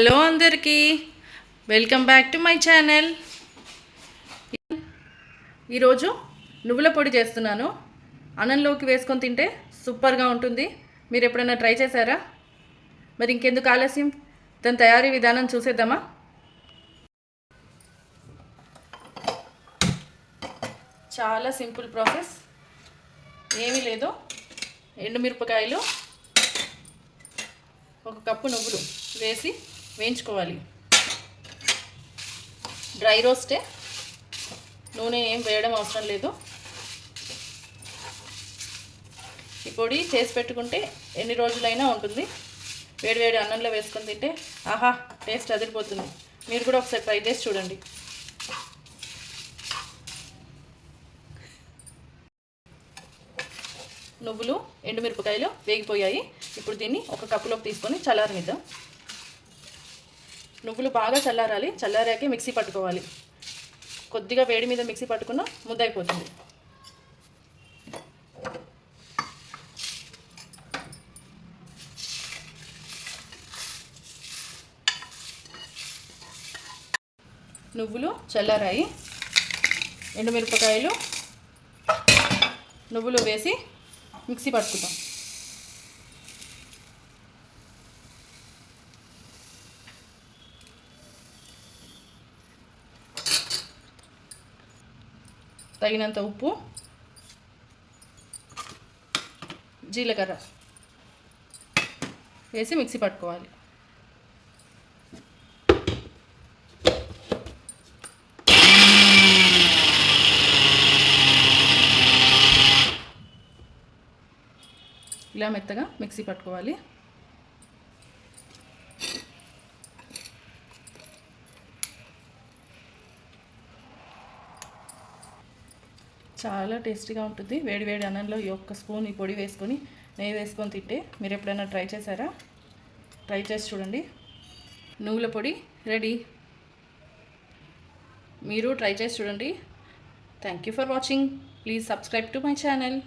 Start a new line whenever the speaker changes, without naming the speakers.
Hello అందరికీ. Welcome back to my channel. ఈరోజు నువ్వుల పొడి చేస్తున్నాను. అన్నంలోకి వేసుకొని తింటే సూపర్గా ఉంటుంది. మీరు ఎప్పుడైనా ట్రై చేశారా? మరి ఇంకెందుకు ఆలస్యం? దాని తయారీ విధానం చూసేద్దామా? చాలా సింపుల్ ప్రాసెస్. ఏమీ లేదు. ఎండుమిరపకాయలు ఒక కప్పు నువ్వులు వేసి వేయించుకోవాలి. డ్రై రోస్టే. నూనె ఏం వేయడం అవసరం లేదు. ఈ పొడి చేసి పెట్టుకుంటే ఎన్ని రోజులైనా ఉంటుంది. వేడి వేడి అన్నంలో వేసుకొని తింటే ఆహా టేస్ట్ అదిరిపోతుంది. మీరు కూడా ఒకసారి ట్రై చేసి చూడండి. నువ్వులు ఎండుమిరపకాయలు వేగిపోయాయి. ఇప్పుడు దీన్ని ఒక కప్పులోకి తీసుకొని చల్లారనిద్దాం. నువ్వులు బాగా చల్లారాలి. చల్లారాకే మిక్సీ పట్టుకోవాలి. కొద్దిగా వేడి మీద మిక్సీ పట్టుకున్న ముద్దైపోతుంది నువ్వులు చల్లారాయి. ఎండుమిరపకాయలు నువ్వులు వేసి మిక్సీ పట్టుకుంటాం తగినంత ఉప్పు జీలకర్ర వేసి మిక్సీ పట్టుకోవాలి. ఇలా మెత్తగా మిక్సీ పట్టుకోవాలి. చాలా టేస్టీగా ఉంటుంది. వేడి వేడి అన్నంలో ఈ ఒక్క స్పూన్ ఈ పొడి వేసుకొని నెయ్యి వేసుకొని తింటే మీరు ఎప్పుడైనా ట్రై చేశారా? ట్రై చేసి చూడండి. నువ్వుల పొడి రెడీ. మీరు ట్రై చేసి చూడండి. Thank you for watching please subscribe to my channel